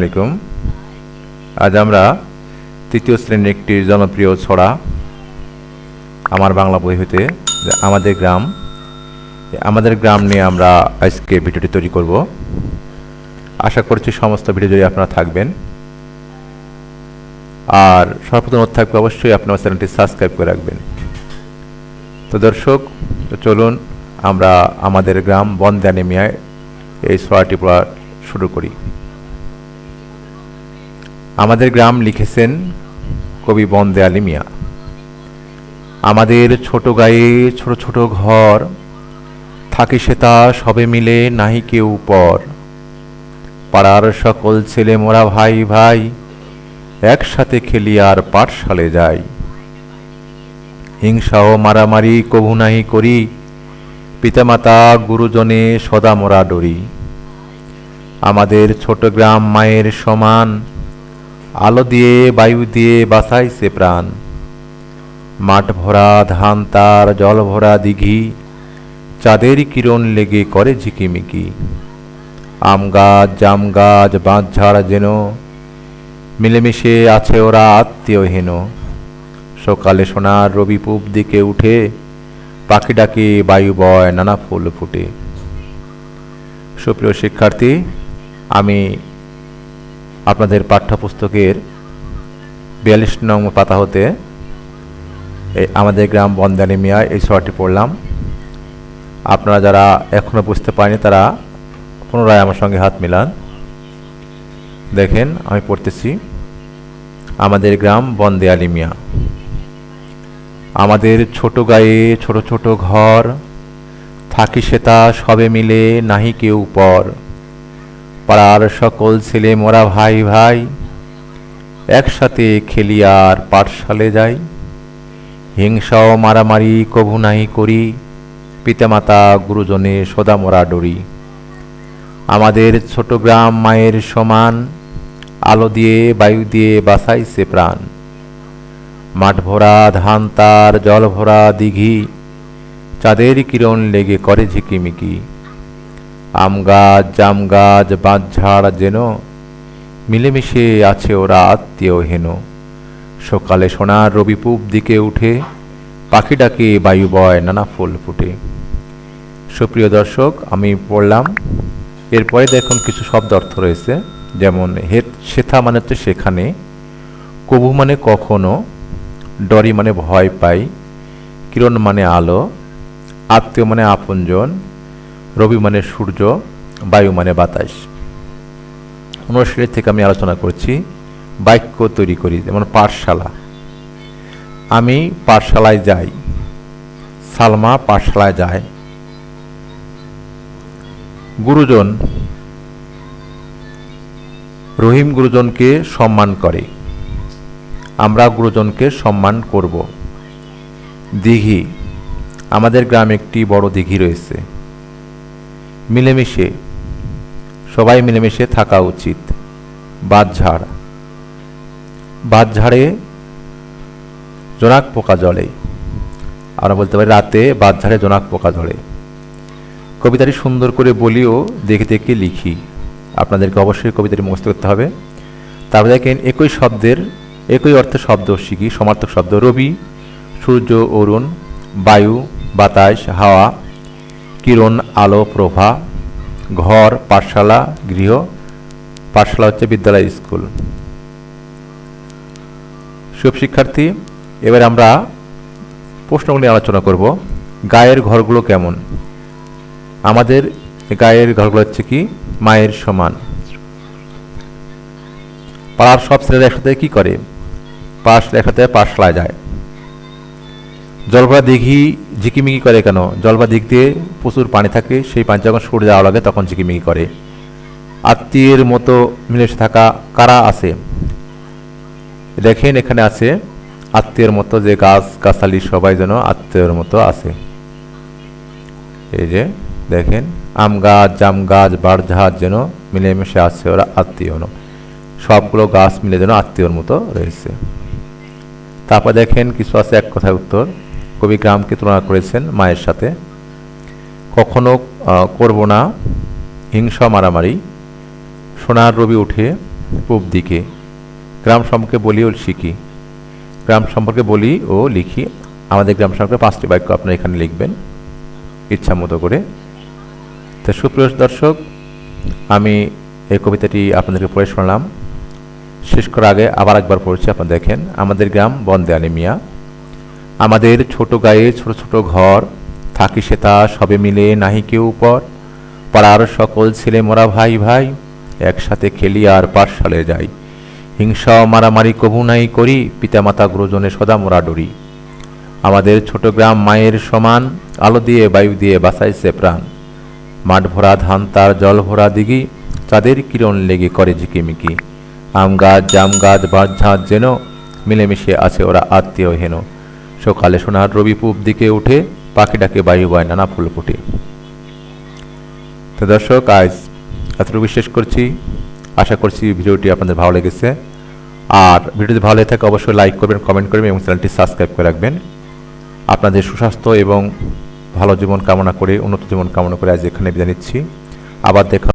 আলাইকুম। আজ আমরা তৃতীয় শ্রেণির একটি জনপ্রিয় ছড়া আমার বাংলা বই হইতে আমাদের গ্রাম। আমাদের গ্রাম নিয়ে আমরা আজকে ভিডিওটি তৈরি করব। আশা করছি সমস্ত ভিডিও জুড়ে আপনারা থাকবেন। আর সর্বপ্রথম থাকবে অবশ্যই আপনার চ্যানেলটি সাবস্ক্রাইব করে রাখবেন। তো দর্শক চলুন আমরা আমাদের গ্রাম বন্দে অ্যানিমিয়ায় এই ছড়াটি পড়া শুরু করি। আমাদের গ্রাম লিখেছেন কবি বন্দে আলী মিয়া। আমাদের ছোট গায়ে ছোট ছোট ঘর, থাকি সে তা সবে মিলে, নাহি কেউ পর। পাড়ার সকল ছেলে মোরা ভাই ভাই, একসাথে খেলি আর পাঠশালে যাই। হিংসা ও মারামারি কভু নাহি করি, পিতামাতা গুরুজনে সদা মোরা ডরি। আমাদের ছোট গ্রাম মায়ের সমান আলো দিয়ে, বায়ু দিয়ে বাঁচাইছে প্রাণ। মাঠ ভরা ধান তার, জল ভরা দিঘি, চাঁদের কিরণ লেগে করে ঝিকিমিকি। আম গাছ, জাম গাছ বাঁশঝাড় যেন মিলেমিশে আছে ওরা আত্মীয় হেন সকালে সোনার রবি পূব দিকে উঠে পাখি ডাকে বায়ু বয়, নানা ফুল ফুটে। সুপ্রিয় শিক্ষার্থী, আমি আপনাদের পাঠ্যপুস্তকের বিয়াল্লিশ নং পাতা হতে এই আমাদের গ্রাম বন্দানি মিয়া এই ছড়াটি পড়লাম। আপনারা যারা এখনও বুঝতে পারেনি তারা পুনরায় আমার সঙ্গে হাত মিলান। দেখেন, আমি পড়তেছি, আমাদের গ্রাম বন্দে আলী মিয়া। আমাদের ছোট গায়ে ছোট ছোট ঘর, থাকি সেতা সবে মিলে নাহি কেউ পর। পাড়ার সকল ছেলে মোরা ভাই ভাই একসাথে খেলি আর পাঠশালে যাই। হিংসা ও মারামারি কভু নাহি করি, পিতামাতা গুরুজনে সদা মোরা ডরি। আমাদের ছোট গ্রাম মায়ের সমান, আলো দিয়ে বায়ু দিয়ে বাসাইছে প্রাণ। মাঠ ভরা ধান তার জল ভরা দিঘি, চাঁদের কিরণ লেগে করে ঝিকিমিকি। আম গাছ, জাম গাছ বাঁশঝাড় যেন মিলেমিশে আছে ওরা আত্মীয় হেন। সকালে সোনার রবি পূব দিকে উঠে পাখি ডাকে বায়ু বয় নানা ফুল ফুটে। সুপ্রিয় দর্শক, আমি পড়লাম। এরপরে দেখুন কিছু শব্দ অর্থ রয়েছে, যেমন হেত, সেথা মানে হচ্ছে সেখানে, কবু মানে কখনো, ডরি মানে ভয় পাই, কিরণ মানে আলো, আত্মীয় মানে আপনজন রবি মানে সূর্য, বায়ু মানে বাতাস। অনুশীলনী থেকে আমি আলোচনা করছি, বাক্য তৈরি করি, যেমন পাঠশালা। আমি পাঠশালায় যাই, সালমা পাঠশালায় যায়। গুরুজন, রহিম গুরুজনকে সম্মান করে। আমরা গুরুজনকে সম্মান করব। দিঘি, আমাদের গ্রামে একটি বড় দিঘি রয়েছে। মিলেমিশে, সবাই মিলেমিশে থাকা উচিত। বাঁধঝাড় বাঁধঝাড়ে জোনাক পোকা জলে আমরা বলতে পারি রাতে বাঁধঝাড়ে জোনাক পোকা ধরে কবিতাটি সুন্দর করে বলিও, দেখে দেখে লিখি। আপনাদেরকে অবশ্যই কবিতাটি মুখস্থ করতে হবে। তারপরে দেখেন, একই শব্দের, একই অর্থে শব্দ শিখি, সমার্থক শব্দ রবি, সূর্য, অরুণ, বায়ু, বাতাস, হাওয়া কিরণ, আলো, প্রভা, ঘর, পাঠশালা, গৃহ, পাঠশালা হচ্ছে বিদ্যালয়, স্কুল। সব শিক্ষার্থী, এবার আমরা প্রশ্নগুলি আলোচনা করব। গায়ের ঘরগুলো কেমন? আমাদের গায়ের ঘরগুলো হচ্ছে কি? মায়ের সমান। পাড়ার সব ছেলেরা একসাথে কি করে? পাশ একসাথে পাঠশালায় যায়। জলভরা দিঘি ঝিকিমিকি করে কেন? জলভরা দিক দিয়ে প্রচুর পানি থাকে, সেই পানি যখন সূর্য যাওয়া লাগে তখন ঝিকিমিকি করে। আত্মীয়ের মতো মিলেমিশে থাকা কারা আছে? দেখেন এখানে আছে আত্মীয়ের মতো যে গাছ, গাছালি সবাই যেন আত্মীয়ের মতো আছে। এই যে দেখেন, আম গাছ, জাম গাছ বাড়ঝাড় যেন মিলেমিশে আছে ওরা আত্মীয় সবগুলো গাছ মিলে যেন আত্মীয়র মতো রয়েছে। তারপর দেখেন কিছু আছে এক কথায় উত্তর। কবি গ্রামকে তুলনা করেছেন মায়ের সাথে। কখনো করব না, হিংসা মারামারি, সোনার রবি উঠে পূব দিকে। গ্রাম সম্পর্কে বলি ও শিখি গ্রাম সম্পর্কে বলি ও লিখি। আমাদের গ্রাম সম্পর্কে পাঁচটি বাক্য আপনারা এখানে লিখবেন ইচ্ছা মতো করে। তো সুপ্রিয় দর্শক, আমি এই কবিতাটি আপনাদেরকে পড়ে শোনালাম। শেষ করার আগে আবার একবার পড়ছি, আপনারা দেখেন। আমাদের গ্রাম বন্দেয়ানি মিয়া আমাদের ছোট গায়ে ছোট ছোট ঘর, থাকি সে তা সবে মিলে নাহি কেউ উপর পাড়ার সকল ছেলে মোরা ভাই ভাই, একসাথে খেলি আর পাঠশালে যাই। হিংসা মারামারি কভু নাই করি, পিতামাতা গুরুজনে সদা মোরা ডরি। আমাদের ছোট গ্রাম মায়ের সমান, আলো দিয়ে বায়ু দিয়ে বাঁচাইছে প্রাণ। মাঠ ভরা ধান তার জল ভরা দিঘি, চাঁদের কিরণ লেগে করে ঝিকিমিকি। আম গাছ, জাম গাছ বাঁশ ঝাঁজ যেন মিলেমিশে আছে ওরা আত্মীয় হেন। সকালে সোনার রবি পূব দিকে উঠে পাখি ডাকে বায়ু বয় নানা ফুল ফুটে। তো দর্শক, আজ এতটুকু শেষ করছি। আশা করছি ভিডিওটি আপনাদের ভালো লেগেছে। আর ভিডিওটি ভালো লেগে থাকে অবশ্যই লাইক করবেন, কমেন্ট করবেন এবং চ্যানেলটি সাবস্ক্রাইব করে রাখবেন। আপনাদের সুস্বাস্থ্য এবং ভালো জীবন কামনা করে, উন্নত জীবন কামনা করে আজ এখানে বিদায় নিচ্ছি। আবার দেখা